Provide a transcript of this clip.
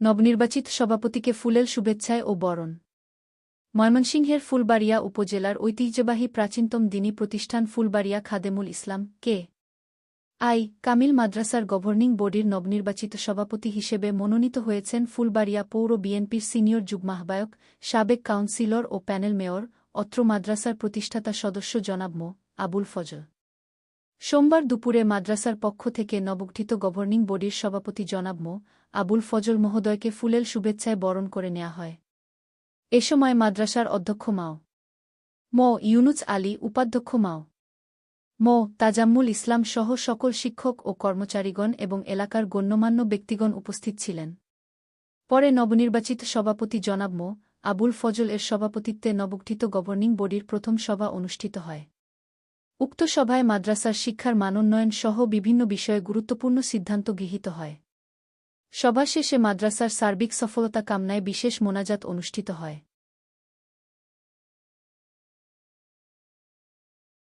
নবনির্বাচিত সভাপতিকে ফুলেল শুভেচ্ছায় ও বরণ। ময়মনসিংহের ফুলবাড়িয়া উপজেলার ঐতিহ্যবাহী প্রাচীনতম দিনী প্রতিষ্ঠান ফুলবাড়িয়া খাদেমুল ইসলাম, কে? আই. কামিল মাদ্রাসার গভর্নিং বডির নবনির্বাচিত সভাপতি হিসেবে মনোনীত হয়েছেন ফুলবাড়িয়া পৌর বিএনপির সিনিয়র যুগ্মাহ্বায়ক সাবেক কাউন্সিলর ও প্যানেল মেয়র, অত্র মাদ্রাসার প্রতিষ্ঠাতা সদস্য জনাব মো. আবুল ফজল। সোমবার দুপুরে মাদ্রাসার পক্ষ থেকে নবগঠিত গভর্নিং বডির সভাপতি জনাব মো. আবুল ফজল মহোদয়কে ফুলেল শুভেচ্ছায় বরণ করে নেওয়া হয়। এ সময় মাদ্রাসার অধ্যক্ষ মাও। ম. ইউনুস আলী, উপাধ্যক্ষ মাও। মো. তাজাম্মুল ইসলাম সহ সকল শিক্ষক ও কর্মচারীগণ এবং এলাকার গণ্যমান্য ব্যক্তিগণ উপস্থিত ছিলেন। পরে নবনির্বাচিত সভাপতি জনাব মো. আবুল ফজল এর সভাপতিত্বে নবগঠিত গভর্নিং বডির প্রথম সভা অনুষ্ঠিত হয়। উক্ত সভায় মাদ্রাসার শিক্ষার মানোন্নয়ন সহ বিভিন্ন বিষয়ে গুরুত্বপূর্ণ সিদ্ধান্ত গৃহীত হয়। সভা শেষে মাদ্রাসার সার্বিক সফলতা কামনায় বিশেষ মোনাজাত অনুষ্ঠিত হয়।